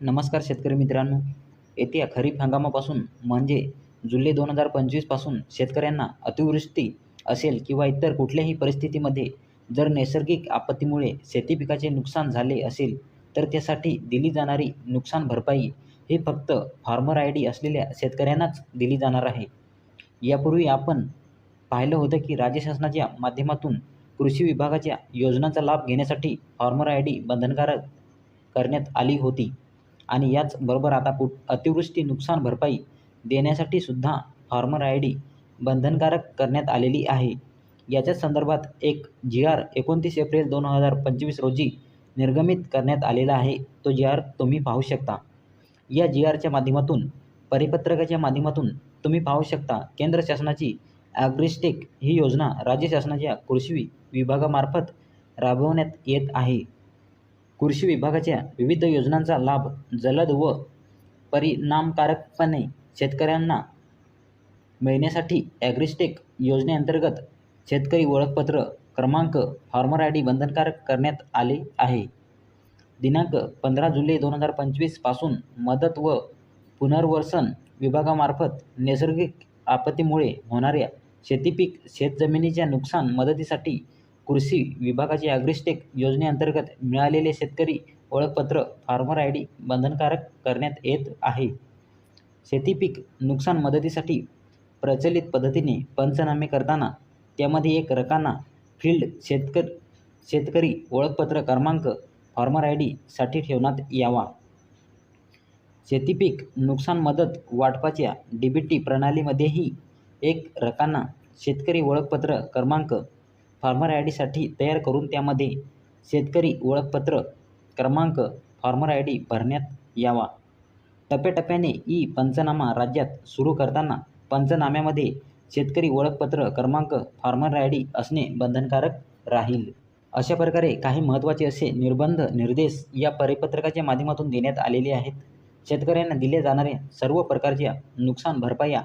नमस्कार शेतकरी मित्रांनो. येत्या खरीप हंगामापासून म्हणजे जुलै दोन हजार पंचवीसपासून शेतकऱ्यांना अतिवृष्टी असेल किंवा इतर कुठल्याही परिस्थितीमध्ये जर नैसर्गिक आपत्तीमुळे शेती पिकाचे नुकसान झाले असेल तर त्यासाठी दिली जाणारी नुकसान भरपाई ही फक्त फार्मर आय डी असलेल्या शेतकऱ्यांनाच दिली जाणार आहे. यापूर्वी आपण पाहिलं होतं की राज्य शासनाच्या माध्यमातून कृषी विभागाच्या योजनांचा लाभ घेण्यासाठी फार्मर आय डी बंधनकारक करण्यात आली होती. आणि याचबरोबर आता कुठ अतिवृष्टी नुकसान भरपाई देण्यासाठी सुद्धा फार्मर आय डी बंधनकारक करण्यात आलेली आहे. याच्याच संदर्भात एक जी आर एकोणतीस एप्रिल दोन हजार पंचवीस रोजी निर्गमित करण्यात आलेला आहे. तो जी आर तुम्ही पाहू शकता. या जी आरच्या माध्यमातून परिपत्रकाच्या माध्यमातून तुम्ही पाहू शकता केंद्र शासनाची ॲग्रिस्टेक ही योजना राज्य शासनाच्या कृषी विभागामार्फत राबवण्यात येत आहे. कृषी विभागाच्या विविध योजनांचा लाभ जलद व परिणामकारकपणे शेतकऱ्यांना मिळण्यासाठी ॲग्रिस्टेक योजनेअंतर्गत शेतकरी ओळखपत्र क्रमांक फार्मर आय डी बंधनकारक करण्यात आले आहे. दिनांक पंधरा जुलै दोन हजार पंचवीसपासून मदत व पुनर्वसन विभागामार्फत नैसर्गिक आपत्तीमुळे होणाऱ्या शेतीपीक शेतजमिनीच्या नुकसान मदतीसाठी कृषी विभागाची ॲग्रिस्टेक योजनेअंतर्गत मिळालेले शेतकरी ओळखपत्र फार्मर आय डी बंधनकारक करण्यात येत आहे. शेतीपीक नुकसान मदतीसाठी प्रचलित पद्धतीने पंचनामे करताना त्यामध्ये एक रकाना फील्ड शेतकर शेतकरी ओळखपत्र क्रमांक फार्मर आय डीसाठी ठेवण्यात यावा. शेतीपीक नुकसान मदत वाटपाच्या डी बी टी प्रणालीमध्येही एक रकाना शेतकरी ओळखपत्र क्रमांक फार्मर आय डीसाठी तयार करून त्यामध्ये शेतकरी ओळखपत्र क्रमांक फार्मर आय डी भरण्यात यावा. टप्प्याटप्प्याने ई पंचनामा राज्यात सुरू करताना पंचनाम्यामध्ये शेतकरी ओळखपत्र क्रमांक फार्मर आय डी असणे बंधनकारक राहील. अशा प्रकारे काही महत्त्वाचे असे निर्बंध निर्देश या परिपत्रकाच्या माध्यमातून देण्यात आलेले आहेत. शेतकऱ्यांना दिले जाणाऱ्या सर्व प्रकारच्या नुकसान भरपाया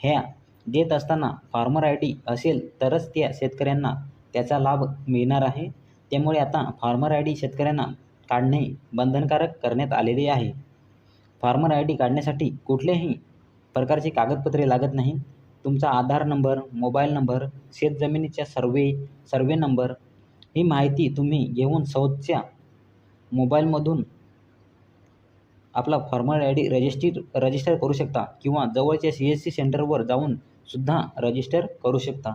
ह्या देत असताना फार्मर आय डी असेल तरच त्या शेतकऱ्यांना त्याचा लाभ मिळणार आहे. त्यामुळे आता फार्मर आय डी शेतकऱ्यांना काढणे बंधनकारक करण्यात आलेले आहे. फार्मर आय डी काढण्यासाठी कुठल्याही प्रकारची कागदपत्रे लागत नाही. तुमचा आधार नंबर मोबाईल नंबर शेतजमिनीच्या सर्वे सर्वे नंबर ही माहिती तुम्ही घेऊन सौच्या मोबाईलमधून आपला farmer I D register register करू शकता किंवा जवळच्या सी एस सी सेंटरवर जाऊन सुद्धा रजिस्टर करू शकता.